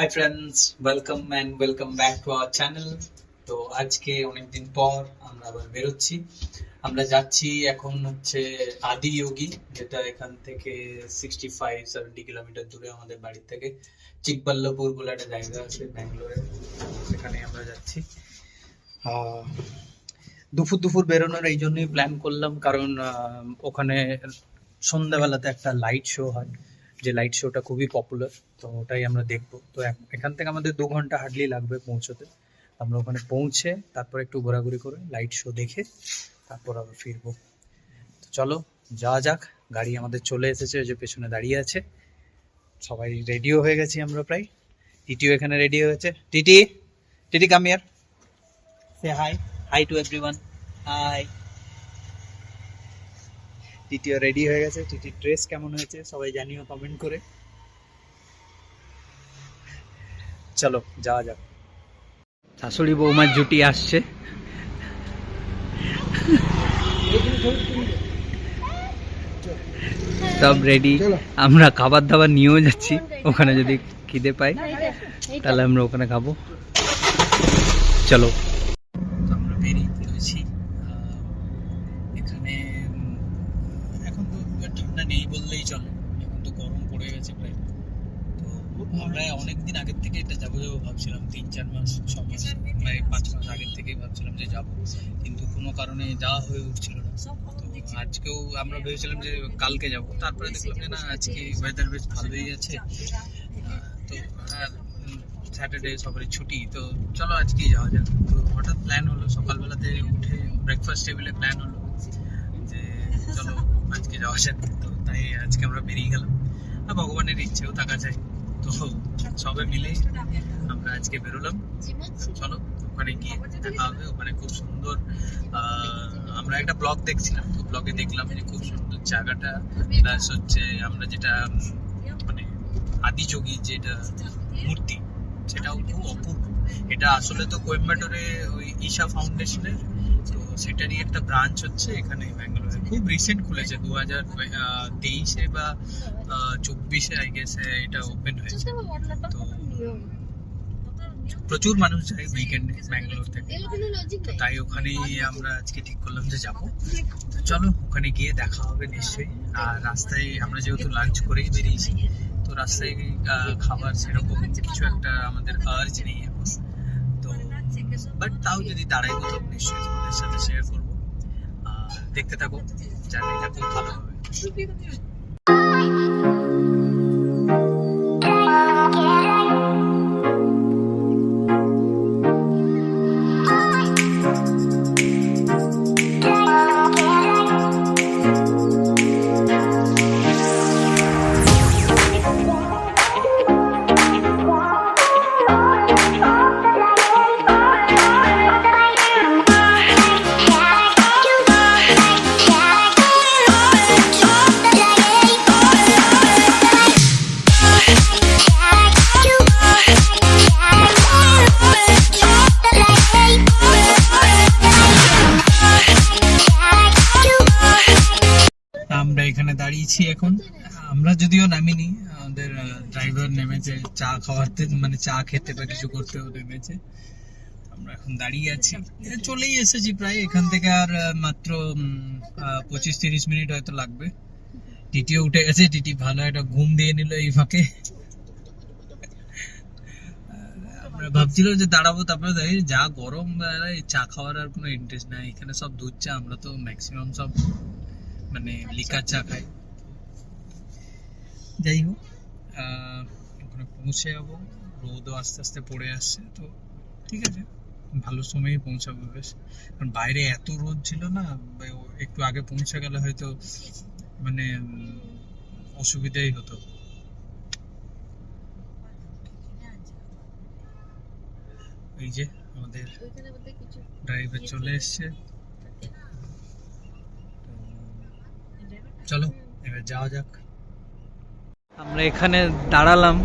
Hi friends welcome and welcome back to our channel তো আজকে অনেকদিন পর আমরা আবার বেরোচ্ছি। আমরা যাচ্ছি এখন হচ্ছে আদি যোগী যেটা এখান থেকে সিক্সটি ফাইভ সেভেন্টি কিলোমিটার দূরে আমাদের বাড়ির থেকে। চিকবাল্লাপুর বলে একটা জায়গা আছে ব্যাঙ্গালোরে। সেখানে আমরা যাচ্ছি। দুপুর দুপুর বেরোনোর এই জন্যই প্ল্যান করলাম। কারণ ওখানে সন্ধ্যাবেলাতে একটা লাইট শো হয়। যে লাইট শোটা খুবই পপুলার তো ওটাই আমরা দেখব। তো এখান থেকে আমাদের দু ঘণ্টা হার্ডলি লাগবে পৌঁছতে। আমরা ওখানে পৌঁছে তারপর একটু ঘোরাঘুরি করে লাইট শো দেখে তারপর আবার ফিরবো। তো চলো যাওয়া যাক। গাড়ি আমাদের চলে এসেছে ওই যে পেছনে দাঁড়িয়ে আছে। সবাই রেডিও হয়ে গেছি আমরা প্রায়। টিটিও এখানে রেডি হয়েছে Titi Titi come here say hi hi to everyone hi টিটিও ready হয়ে গেছে টিটির ড্রেস কেমন হয়েছে সবাই জানিও কমেন্ট করে। চলো যাওয়া যাক। শাশুড়ি বৌমার জুটি আসছে। সব রেডি আমরা খাবার দাবার নিয়েও যাচ্ছি। ওখানে যদি খিদে পাই তাহলে আমরা ওখানে খাব। চলো আমরা বেরিয়ে পড়েছি আহ, এখানে উম, এখন তো ঠান্ডা নেই বললেই চলে এখন তো গরম পড়ে গেছে প্রায় তো আমরা অনেকদিন আগের থেকে এটা যাব যাব ভাবছিলাম তিন চার মাস ছ মাস প্রায় পাঁচ মাস আগের থেকেই ভাবছিলাম যে যাব কিন্তু কোনো কারণে যাওয়া হয়ে উঠছিল না তো আজকেও আমরা ভেবেছিলাম কালকে যাব। তারপরে দেখলাম যে না আজকে ওয়েদার বেশ ভালোই আছে। তো আর স্যাটারডে সবারই ছুটি তো চলো আজকেই যাওয়া যাক। তো হঠাৎ প্ল্যান হলো সকালবেলাতে উঠে ব্রেকফাস্ট টেবিলে প্ল্যান হলো যে চলো আজকে যাওয়া যাক। তো তাই আজকে আমরা বেরিয়ে গেলাম। আর ভগবানের ইচ্ছেও থাকা যায়। তো সবে মিলে আমরা আজকে বেরোলাম। চলো ওখানে গিয়ে দেখা হবে। ওখানে খুব সুন্দর আহ, আমরা একটা ব্লগ দেখছিলাম। তো ব্লগে দেখলাম যে খুব সুন্দর জায়গাটা প্লাস হচ্ছে আমরা যেটা মানে আদিযোগী যেটা মূর্তি, সেটাও খুব অপূর্ব। এটা আসলে তো কোয়েম্বাটোরে ওই ঈশা ফাউন্ডেশনের তো সেটারই একটা ব্রাঞ্চ হচ্ছে এখানে ব্যাঙ্গালোরে। খুব রিসেন্ট খুলেছে দু হাজার তেইশে বা চব্বিশে আই গেস এটা ওপেন হয়েছে। তো প্রচুর মানুষ যায় উইকেন্ডে ব্যাঙ্গালোর থেকে। তো তাই ওখানেই আমরা আজকে ঠিক করলাম যে যাব। তো চলো, ওখানে গিয়ে দেখা হবে নিশ্চয়ই। আর রাস্তায় আমরা যেহেতু লাঞ্চ করেই বেরিয়েছি, তো রাস্তায় খাবার সেরকম কিছু একটা আমাদের আর্জ নেই এখন তো বাট তাও যদি দাঁড়াই কোথাও, নিশ্চয়ই তোমাদের সাথে শেয়ার করব। দেখতে থাকো, জার্নিটা খুব ভালো হবে। এখানে এখন। আমরা যদিও নামিনি, আমাদের ড্রাইভার নেমেছে, চা খাওয়াতে মানে চা খেতে বা কিছু করতেও নেমেছে। আমরা এখন দাঁড়িয়ে আছি। চলেই এসেছি প্রায়, এখান থেকে আর মাত্র পঁচিশ তিরিশ মিনিট হয়তো লাগবে। টিটিও উঠে গেছে, টিটি ভালো একটা ঘুম দিয়ে নিল এই ফাঁকে। আমরা ভাবছিলাম যে দাঁড়াবো, তারপরে দেখি যা গরম চা খাওয়ার আর কোনো ইন্টারেস্ট নাই। এখানে সব দুধ চা, আমরা তো ম্যাক্সিমাম সব মানে লিকার চা খাই। যাই হোক ওখানে পৌঁছে যাব। রোদও আস্তে আস্তে পড়ে আসছে, তো ঠিক আছে, ভালো সময়ে পৌঁছাবো বেশ। কারণ বাইরে এত রোদ ছিল না একটু আগে পৌঁছে গেলে হয়তো মানে অসুবিধাই হতো। এই যে আমাদের ড্রাইভার চলে এসছে। চলো, এবার যাওয়া যাক। আমরা এখানে দাঁড়ালাম,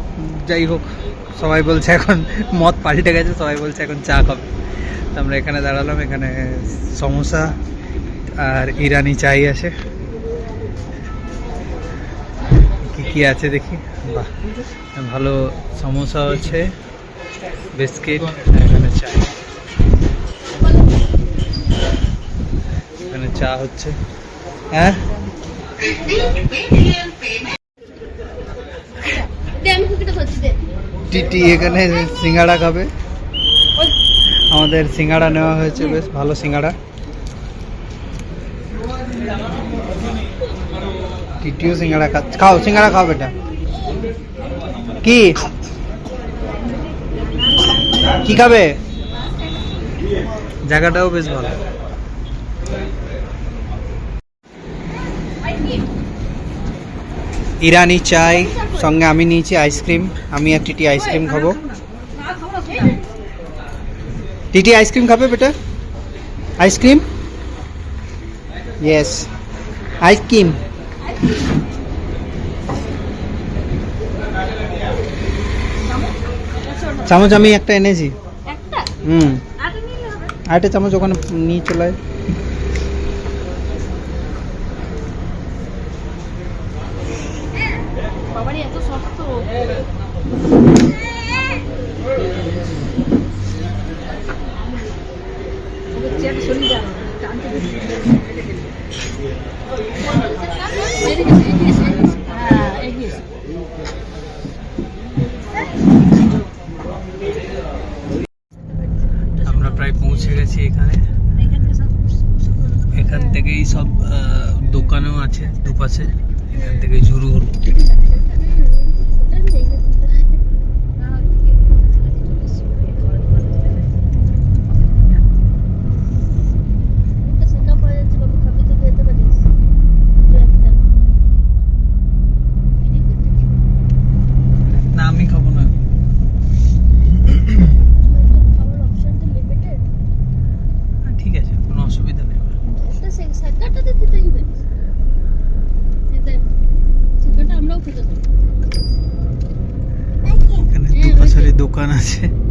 যাই হোক, সবাই বলছে এখন মদ পাল্টে গেছে, সবাই বলছে এখন চা খাবে। তো আমরা এখানে দাঁড়ালাম, এখানে সমোসা আর ইরানি চাই আছে। কি কি আছে দেখি? বাহ, ভালো সমোসা আছে, বিস্কিট, এখানে চাই এখানে চা হচ্ছে। হ্যাঁ দে আমি কুকিটা ধরছি দে টিটি এখানে সিঙ্গাড়া খাবে। আমাদের সিঙ্গাড়া নেওয়া হয়েছে, বেশ ভালো সিঙ্গাড়া। টিটিও সিঙ্গাড়া খাও সিঙ্গাড়া খাও বেটা। কি? কি খাবে? জায়গাটাও বেশ ভালো। ইরানি চাই সঙ্গে আমি নিয়েছি আইসক্রিম আমি আর টিটি আইসক্রিম খাব। টিটি আইসক্রিম খাবে বেটা? Ice cream? Yes ice cream. চামচ আমি একটা এনেছি। হুম। আটা আরেকটা চামচ ওখানে নিয়ে চলে আয়। বাবারই এত শক্ত হ্যাঁ এগিয়েছে আমরা প্রায় পৌঁছে গেছি এখানে এখান থেকেই সব আহ, দোকানও আছে দুপাশে এখান থেকে ঝুরু হুরু না আমি খাব না হ্যাঁ, ঠিক আছে কোনো অসুবিধা নেই আমরাও খেতে পারি এখানে হ্যাঁ, দুপাশেরই হয়েছে। দোকান আছে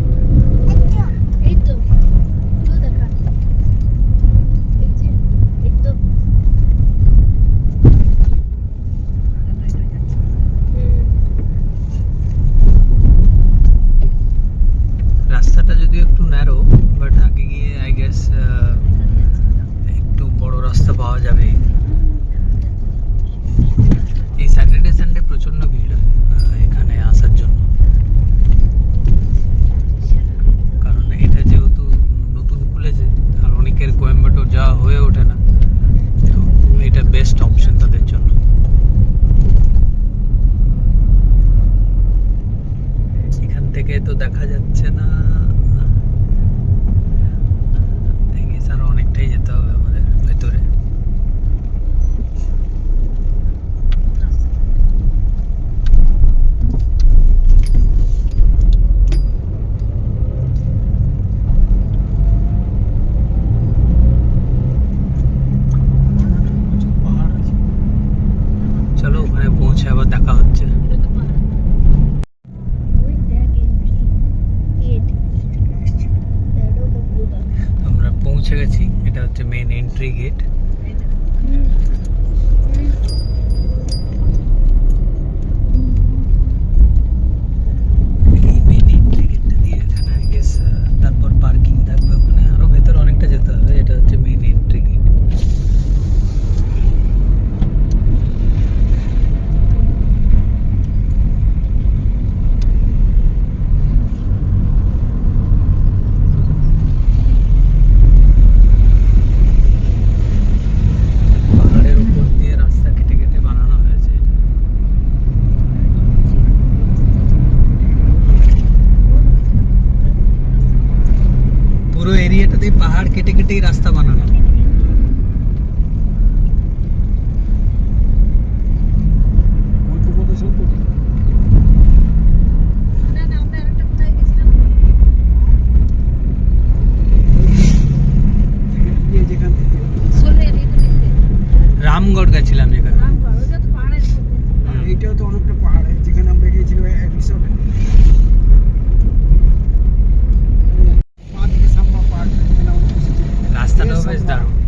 দারুণ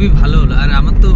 খুবই ভালো। হলো আর আমার তো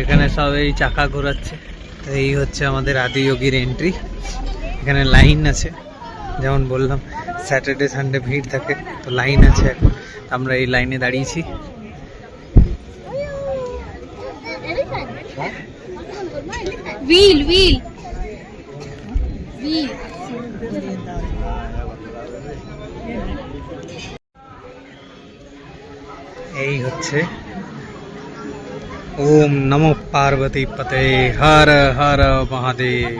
এখানে সব এই চাকা ঘোরাচ্ছে। তো এই হচ্ছে আমাদের আদিযোগীর এন্ট্রি এখানে লাইন আছে। যেমন বললাম স্যাটারডে সানডে ভিড় থাকে তো লাইন আছে এখন। আমরা এই লাইনে দাঁড়িয়েছি। এই হচ্ছে ওম নমো পার্বতী পতে হর হর মহাদেব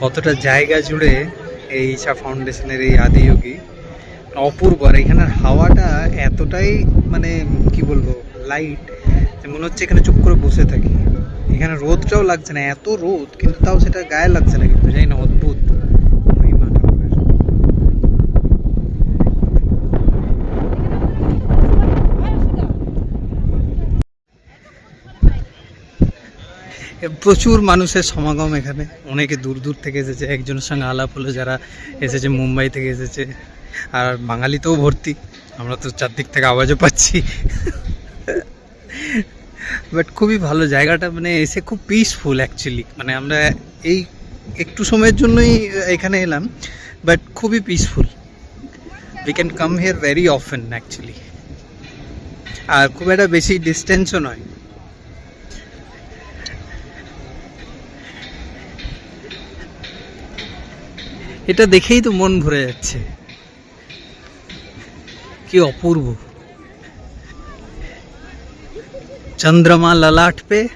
কতটা জায়গা জুড়ে এই ইশা ফাউন্ডেশনের এই আদিযোগী? অপূর্ব, আর এখানের হাওয়াটা এতটাই মানে কি বলব লাইট মনে হচ্ছে এখানে চুপ করে বসে থাকি। এখানে রোদটাও লাগছে না, এত রোদ, কিন্তু তাও সেটা গায়ে লাগছে না কিন্তু, জানি না, অদ্ভুত মহিমা ঠাকুরের। এ প্রচুর মানুষের সমাগম এখানে। অনেকে দূর দূর থেকে এসেছে, একজনের সঙ্গে আলাপ হলো, যারা এসেছে মুম্বাই থেকে এসেছে। আর বাঙালিতেও ভর্তি, আমরা তো চারদিক থেকে আওয়াজও পাচ্ছি। বাট খুবই ভালো জায়গাটা মানে এসে খুব পিসফুল অ্যাকচুয়ালি মানে আমরা এই একটু সময়ের জন্যই এখানে এলাম বাট খুবই peaceful we can come here very often actually আর খুব একটা বেশি ডিস্টেন্সও নয়। এটা দেখেই তো মন ভরে যাচ্ছে। কি অপূর্ব। চন্দ্রমা ললাট পে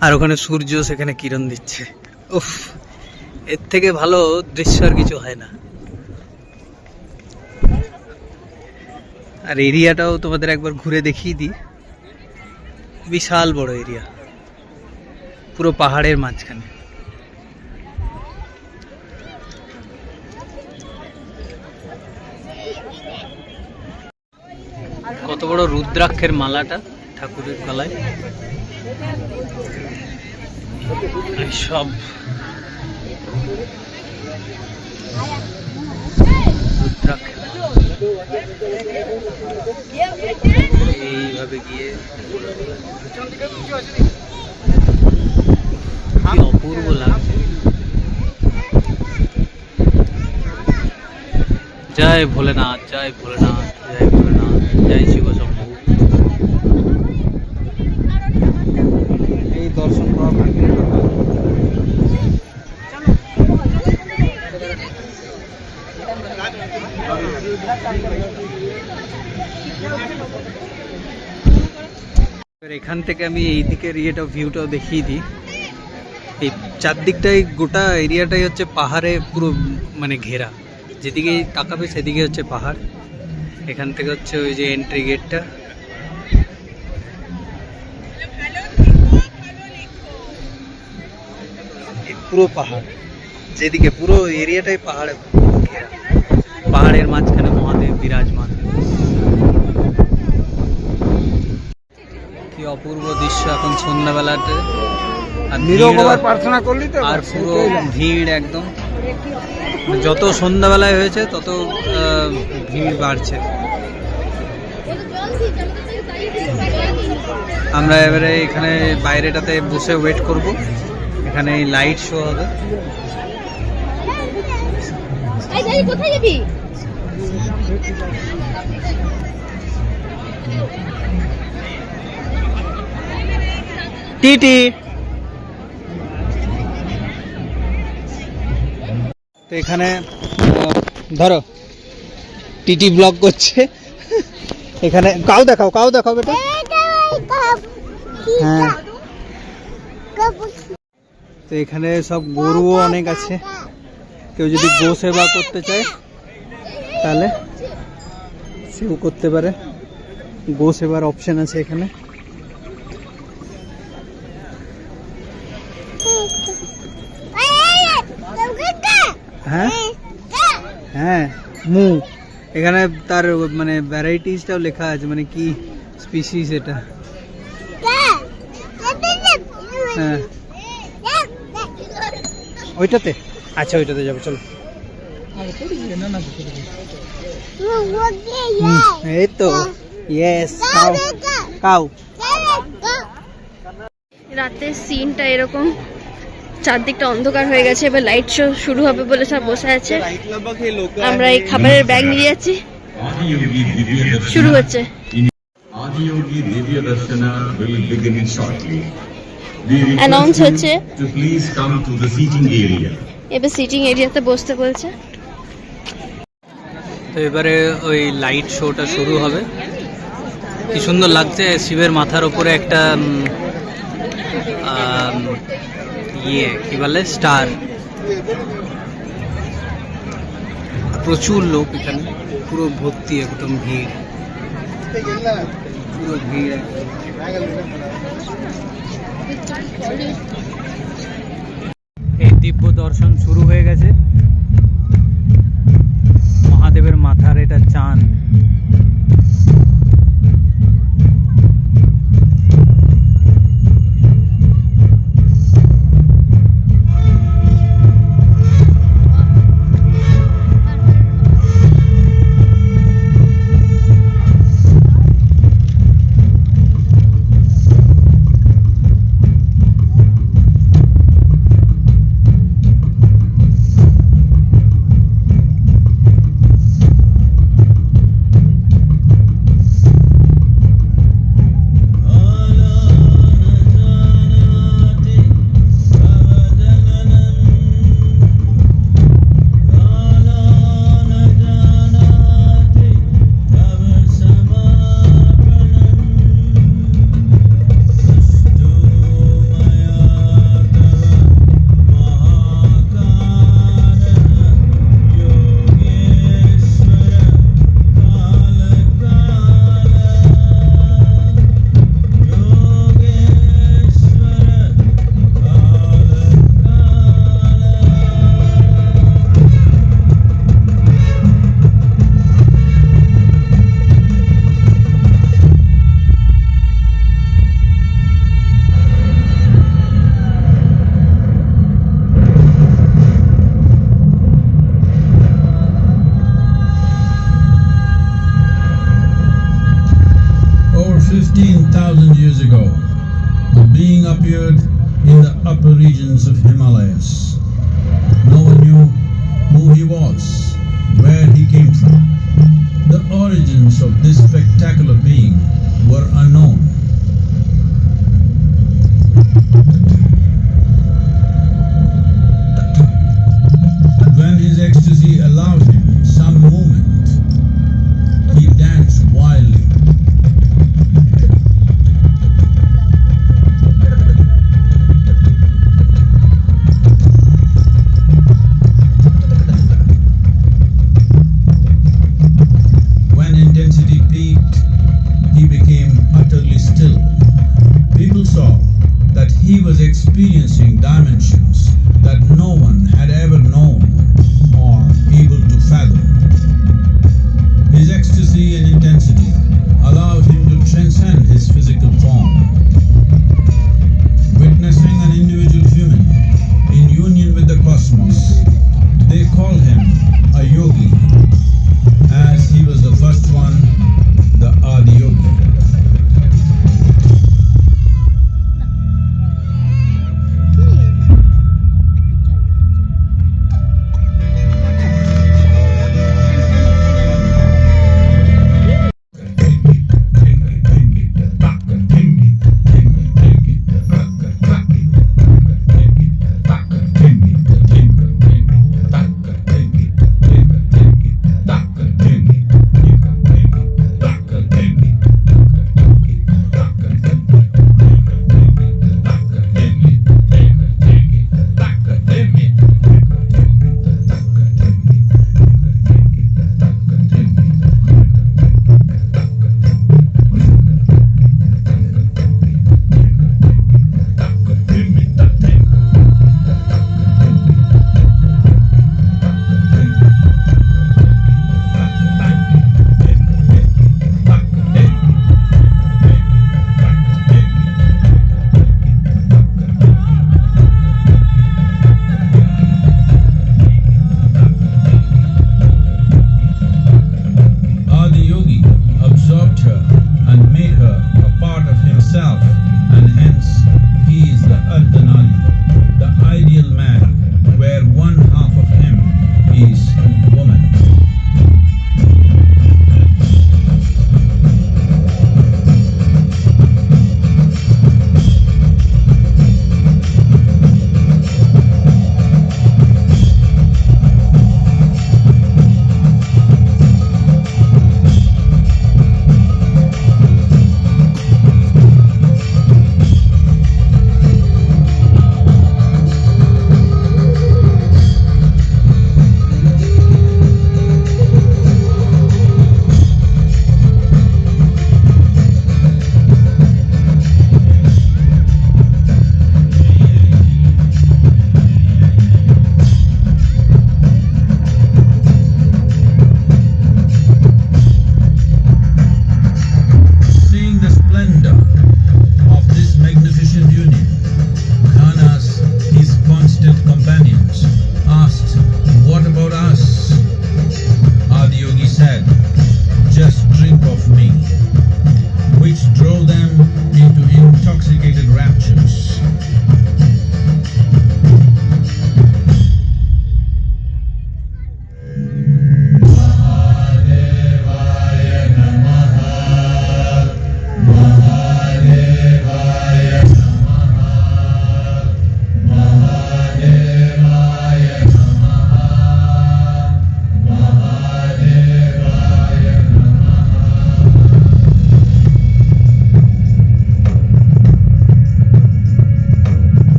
আর ওখানে সূর্য সেখানে কিরণ দিচ্ছে। উফ, এর থেকে ভালো দৃশ্য আর কিছু হয় না। আর এরিয়াটাও তোমাদের একবার ঘুরে দেখিয়ে দিই। বিশাল বড় এরিয়া। পুরো পাহাড়ের মাঝখানে। বড় রুদ্রাক্ষের মালাটা ঠাকুরের গলায়। সব এইভাবে গিয়ে অপূর্ব লাগছে। জয় ভোলেনাথ জয় ভোলেনাথ জয় ভোলেনাথ, জয় শিব শম্ভু এই দর্শন করা ভাগ্যের কথা। এবার এখান থেকে আমি এই দিকের ইয়েটা ভিউটাও দেখিয়ে দিই। এই চারদিকটাই, গোটা এরিয়াটাই হচ্ছে পাহাড়ে পুরো মানে ঘেরা। যেদিকে তাকাবে সেদিকে হচ্ছে পাহাড়। এখান থেকে হচ্ছে ওই যে এন্ট্রি গেটটা পুরো পাহাড়। যেদিকে পুরো এরিয়াটাই পাহাড়ে পাহাড়ের মাঝখানে মহাদেব, বিরাজমান। অপূর্ব দৃশ্য এখন সন্ধ্যাবেলাতে। আর প্রার্থনা করলি তো? আর পুরো ভিড় একদম। যত সন্ধ্যাবেলায় হয়েছে তত আহ, ভিড় বাড়ছে। আমরা এবারে এখানে বাইরেটাতে বসে ওয়েট করব। এখানে লাইট শো হবে। কোথায় যাবি? টিটি। তো এখানে ধরো, টিটি ব্লগ করছে। এখানে, কাউ দেখাও কাউ দেখাও বেটা। হ্যাঁ। তো এখানে সব গরুও অনেক আছে। কেউ যদি গো সেবা করতে চায়, তাহলে সেও করতে পারে। গো সেবার অপশন আছে এখানে। হ্যাঁ? হ্যাঁ মু। এখানে তার মানে ভ্যারাইটিসটাও লেখা আছে মানে কি স্পিসিস এটা? হ্যাঁ। ওইটাতে? আচ্ছা ওইটাতে যাব, চলো। এই তো। ইয়েস কাউ রাতের সিনটা এরকম। চারদিকটা অন্ধকার হয়ে গেছে, এবার লাইট শো শুরু হবে বলে সব বসে আছে আমরা এই খাবারের ব্যাগ নিয়ে যাচ্ছি. শুরু হচ্ছে you হচ্ছে। এবার সিটিং এরিয়াতে বসতে বলছে তো এবারে ওই লাইট শোটা শুরু হবে কি সুন্দর লাগছে, শিবের মাথার উপরে একটা ইয়ে কি বলে, স্টার। প্রচুর লোক এখানে, পুরো ভর্তি একদম ভিড়। পুরো ভিড়। এই দিব্য দর্শন শুরু হয়ে গেছে। মহাদেবের মাথার এটা চাঁদ।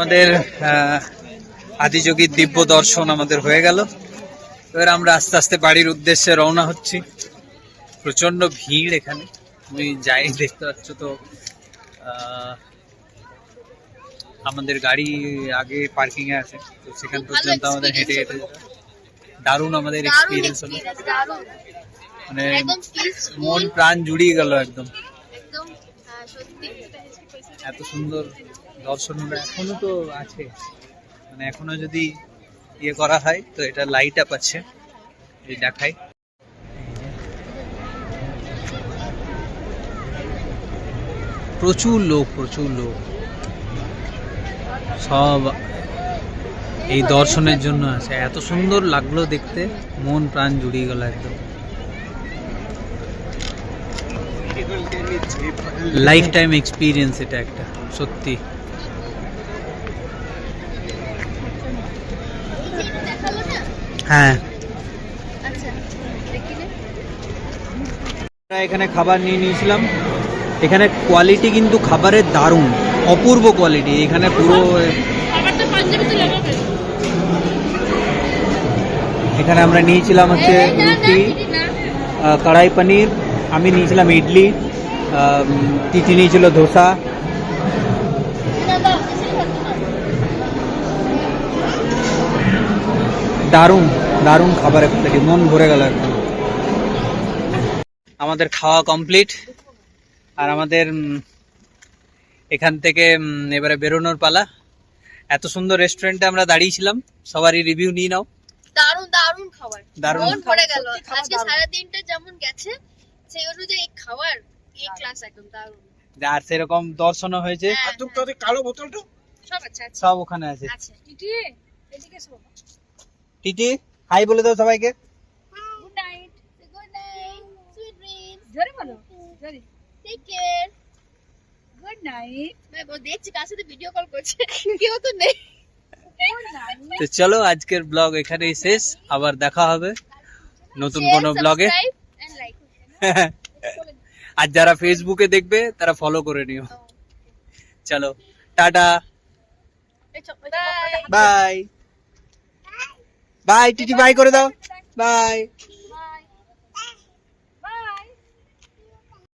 আমাদের আহ, আদিযোগীর দিব্য দর্শন আমাদের হয়ে গেল। এবার আমরা আস্তে আস্তে বাড়ির উদ্দেশ্যে রওনা হচ্ছি। প্রচণ্ড ভিড় এখানে। তুমি যাই দেখতে পাচ্ছ তো আমাদের গাড়ি আগে পার্কিং এ আছে তো সেখান পর্যন্ত আমাদের হেঁটে হেঁটে। দারুণ আমাদের এক্সপিরিয়েন্স হলো। মানে মন প্রাণ জুড়িয়ে গেল একদম। হ্যাঁ। এত সুন্দর দর্শন হলো এখনও তো আছে। মানে এখনও যদি ইয়ে করা হয়, তো এটা লাইট আপ আছে। এই দেখাই। প্রচুর লোক প্রচুর লোক। সব এই দর্শনের জন্য আছে। এত সুন্দর লাগল দেখতে। মন প্রাণ জুড়িয়ে গেল একদম। লাইফ টাইম এক্সপিরিয়েন্স এটা একটা, সত্যি দেখাল না? হ্যাঁ। আচ্ছা, এখানে খাবার নিয়ে নিয়েছিলাম। এখানে কোয়ালিটি কিন্তু খাবারের দারুণ অপূর্ব কোয়ালিটি এখানে পুরো এখানে আমরা নিয়েছিলাম হচ্ছে রুটি কড়াই পনির আমি নিয়েছিলাম ইডলি তিথি নিয়েছিল ধোসা। না। দারুণ খাবার কোয়ালিটি মন ভরে গেল একদম আমাদের খাওয়া কমপ্লিট। আর আমাদের এখান থেকে এবারে বেরোনোর পালা। এত সুন্দর রেস্টুরেন্টে আমরা দাঁড়িয়েছিলাম। সবারই রিভিউ নিয়ে নাও। দারুণ দারুণ খাবার। দারুণ গেল। আজকে সারা দিনটা যেমন গেছে সেই অনুযায়ী খাবার এই ক্লাস একদম দারুণ। আর সেরকম দর্শনও হয়েছে। হ্যাঁ, তুমি তোদের কালো বোতলটা? সব আছে আছে। সব ওখানে আছে। এদিকে টিটি? হাই বলে দাও সবাইকে। Good night good night sweet dreams জোরে বলো জোরে। টেক কেয়ার গুড নাইট मैं वो দেখছি কার সাথে ভিডিও কল করছে। কেউ তো নেই। তো চলো আজকের ব্লগ এখানেই শেষ। আবার দেখা হবে নতুন কোনো ব্লগে আর যারা ফেসবুকে দেখবে তারা ফলো করে নিও। চলো tata. Bye bye TT bye করে দাও। বাই